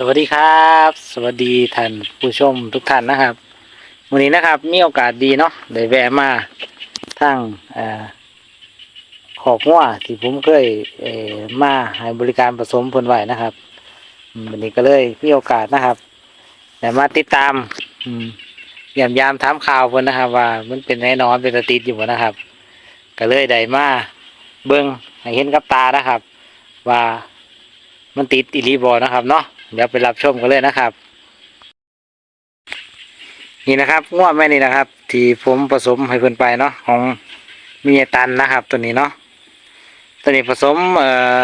สวัสดีครับ สวัสดีท่านผู้ชมทุกท่านนะครับ วันนี้นะครับมีโอกาสดีเนาะได้แวะมาทั้งอขอบหัวที่ผมเคยเมาให้บริการผสมผลไหวนะครับวันนี้ก็เลยมีโอกาสนะครับได้มาติดตามอืมยามยามถามข่าวเพิ่นนะครับ ว่ามันเป็นแน่นอนเป็นติดอยู่นะครับ ก็เลยได้มาเบิ่งให้เห็นกับตานะครับ ว่ามันติดอีหลีบอนะครับเนาะ เดี๋ยวไปรับชมกันเลยนะครับ นี่นะครับงวดแม่นี่นะครับ ที่ผมผสมให้เพื่อนไปเนาะของมีไอตันนะครับ ตัวนี้เนาะตัวนี้ผสมเอ่อ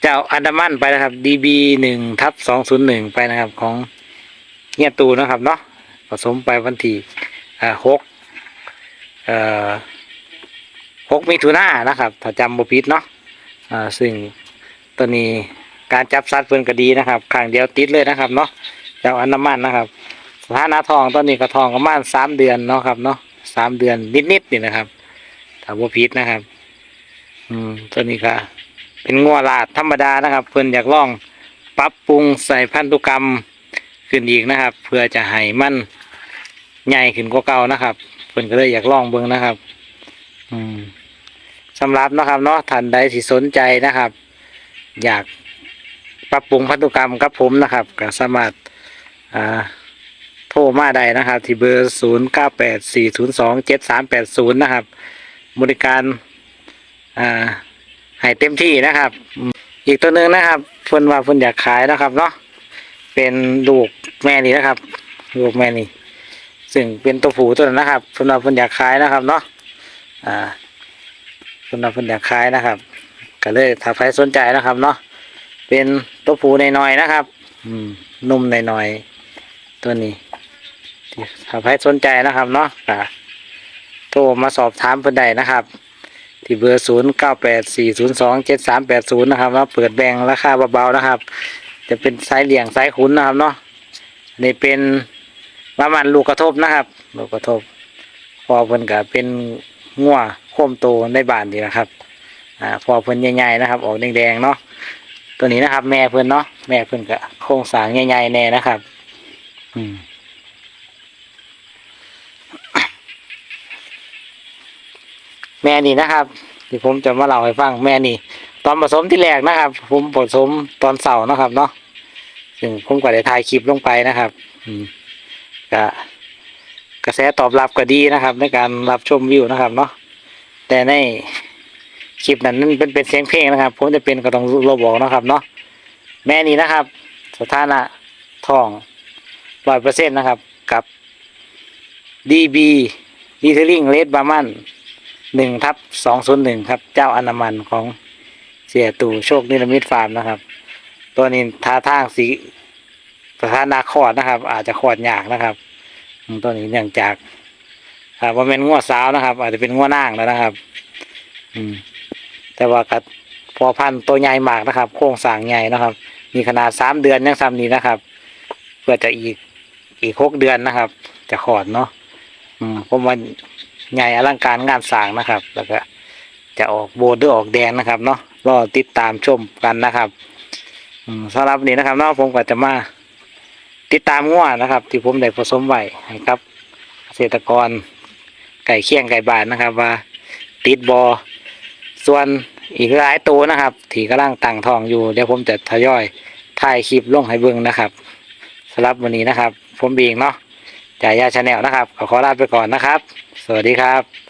เจ้าอันดามันไปนะครับ DB หนึ่งทับสองศูนย์หนึ่งไปนะครับ ของเฮียตูนะครับเนาะผสมไปวันที่หกเอ่อหกมิถุนายนนะครับ ถ้าจำบ่ผิดเนาะอ่าซึ่งตัวนี้ การจับสัตว์เพิ่นก็ดีนะครับข้างเดียวติดเลยนะครับเนาะเจ้าอันดามันนะครับสถานะทองตอนนี้ก็ทองประมาณสามเดือนเนาะครับเนาะสามเดือนนิดๆนี่นะครับถ้าบ่ผิดนะครับ อืมตัวนี้ก็เป็นงัวลาดธรรมดานะครับ เพิ่นอยากลองปรับปรุงใส่พันธุกรรมขึ้นอีกนะครับ เพื่อจะให้มันใหญ่ขึ้นกว่าเก่านะครับเพิ่นก็เลยอยากลองเบิ่งนะครับ อืมสำหรับนะครับเนาะท่านใดที่สนใจนะครับ อยาก ปรับปรุงพันธุกรรมกับผมนะครับก็สามารถอ่าโทรมาได้นะครับ ที่เบอร์ 0 9 8 4 0 2 7 3 8 0 นะครับ บริการอ่าให้เต็มที่นะครับ อีกตัวหนึ่งนะครับเพิ่นว่าเพิ่นอยากขายนะครับเนาะเป็นลูกแม่นี่นะครับลูกแม่นี่ซึ่งเป็นตัวผูตัวนั้นนะครับเพิ่นว่าเพิ่นอยากขายนะครับเนาะอ่าเพิ่นว่าเพิ่นอยากขายนะครับก็เลยถ้าใครสนใจนะครับเนาะ เป็นตัวผู้น้อยๆนะครับ อืมนุ่มน้อยๆตัวนี้ที่ถ้าใครสนใจนะครับเนาะก็โทรมาสอบถามเพิ่นได้นะครับ ที่เบอร์ศูนย์เก้าแปดสี่ศูนย์สองเจ็ดสามแปดศูนย์นะครับว่าเปิดแบ่งราคาเบาๆนะครับ จะเป็นสายเหลี่ยงสายขุนนะครับเนาะอันนี่เป็นประมาณลูกกระทบนะครับ ลูกกระทบ พอเพิ่นก็เป็นงัวโค้มโตในบ้านดีนะครับ อ่า พอเพิ่นใหญ่ๆนะครับ ออกแดงๆเนาะ ตัวนี้นะครับ แม่เพิ่อนเนาะแม่เพิ่อนก็โครงสร้างใหญ่ๆแน่นะครับ อืมแม่นี่นะครับที่ผมจะมาเล่าให้ฟังแม่นี่ ตอนผสมที่แรกนะครับ ผมผสมตอนเสาร์นะครับ เนาะซึ่งผมก็ได้ถ่ายคลิปลงไปนะครับ อืมก็กระแสตอบรับก็ดีนะครับ ในการรับชมวิวนะครับ เนาะแต่ใน คลิปนั้นนั่นเป็นเป็นเสียงเพลงนะครับ ผมจะเป็นก็ต้องรบอกนะครับเนาะแม่นี่นะครับ สถานะทองร้อยเปอร์เซ็นต์นะครับกับ DB ดีเทลลิ่งเลดบามันหนึ่งทับสองศูนย์หนึ่งครับ เจ้าอนามันของเสียตู่โชคนิรมิตฟาร์มนะครับ ตัวนี้ท่าทางสีสถานะคอดนะครับ อาจจะคอดยากนะครับตัวนี้เนื่องจากอ่าว่าเป็นงัวสาวนะครับ อาจจะเป็นงัวนางแล้วนะครับ อืม แต่ว่ากัดพอพันตัวใหญ่มากนะครับ โครงสร้างใหญ่นะครับ มีขนาดสามเดือนยังซ้ำนี้นะครับ เพื่อจะอีกอีกหกเดือนนะครับ จะขอดเนาะอืมผมว่าใหญ่อลังการงานสร้างนะครับ แล้วก็ จะออกโบดหรือออกแดงนะครับเนาะรอติดตามชมกันนะครับอืมสำหรับนี้นะครับเนาะผมก็จะมาติดตามงัวนะครับ ที่ผมได้ผสมไว้ให้ครับเกษตรกรไก่เคี่ยงไก่บานนะครับ ว่าติดบอ ส่วนอีกหลายตัวนะครับ ที่กำลังตั้งทองอยู่เดี๋ยวผมจะทยอยถ่ายคลิปลงให้เบิ่งนะครับสำหรับวันนี้นะครับ ผมบีงเนาะจ่ายยาชาแนลนะครับขอขอลาไปก่อนนะครับ สวัสดีครับ